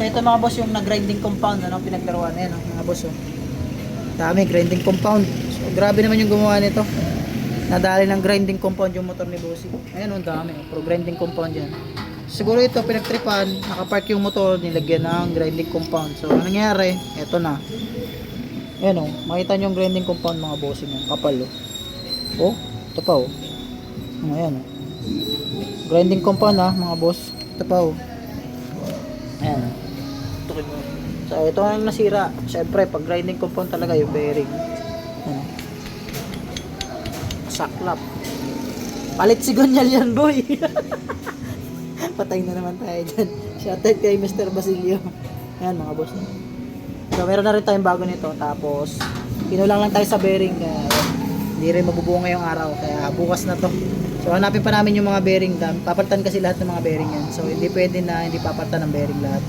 So ito mga boss yung nag-grinding compound ano pinaglaruan ayan oh, mga boss oh. Dami grinding compound. So grabe naman yung gumawa nito. Nadali ng grinding compound yung motor ni Bossy. Ayan oh, dami oh. Pro grinding compound yan. Siguro ito pinagtripan, nakapark yung motor, nilagyan ng grinding compound. So ang nangyari, ito na. Ayan oh, makita nyo yung grinding compound mga bossing yan. Kapal oh. Oh, ito pa. Oh, Ayan oh. Grinding compound ah, mga boss. Ito pa oh. So ito ang nasira. Siyempre, pag grinding compound talaga yung bearing. Saklap. Palit si Gonyal yan, boy. Patay na naman tayo dyan. Shoutout kay Mr. Basilio. Ayan mga boss. So meron na rin tayong bago nito. Tapos, kinulang lang tayo sa bearing. Kaya, hindi rin mabubuo ngayong araw. Kaya bukas na to. So hanapin pa namin yung mga bearing dam. Papalitan kasi lahat ng mga bearing yan. So hindi pwede na hindi papalitan ng bearing lahat.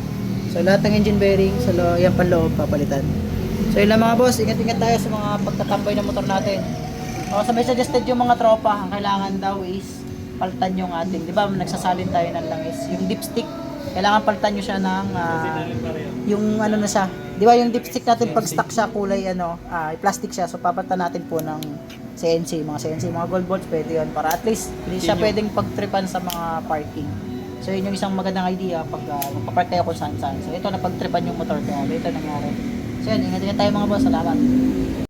So lahat ng engine bearing, sa lo, yan panloob papalitan. So yun lang mga boss, ingat-ingat tayo sa mga pagtatambay ng motor natin. O sabay suggested yung mga tropa, ang kailangan daw is palitan yung ating, di ba nagsasalin tayo ng langis, yung dipstick, kailangan palitan nyo siya ng ah, yung ano na siya, di ba yung dipstick natin pag stock siya kulay ano, ah, plastic siya, so papalitan natin po ng CNC, mga CNC, mga gold bolts, pwede yun, para at least hindi siya pwedeng pagtripan sa mga parking. So yun yung isang magandang idea pag uh, magpapark kayo kung saan saan. So ito napagtripan yung motor kaya ito nangyari. So yun, ingat-ingat tayo mga boss, salamat.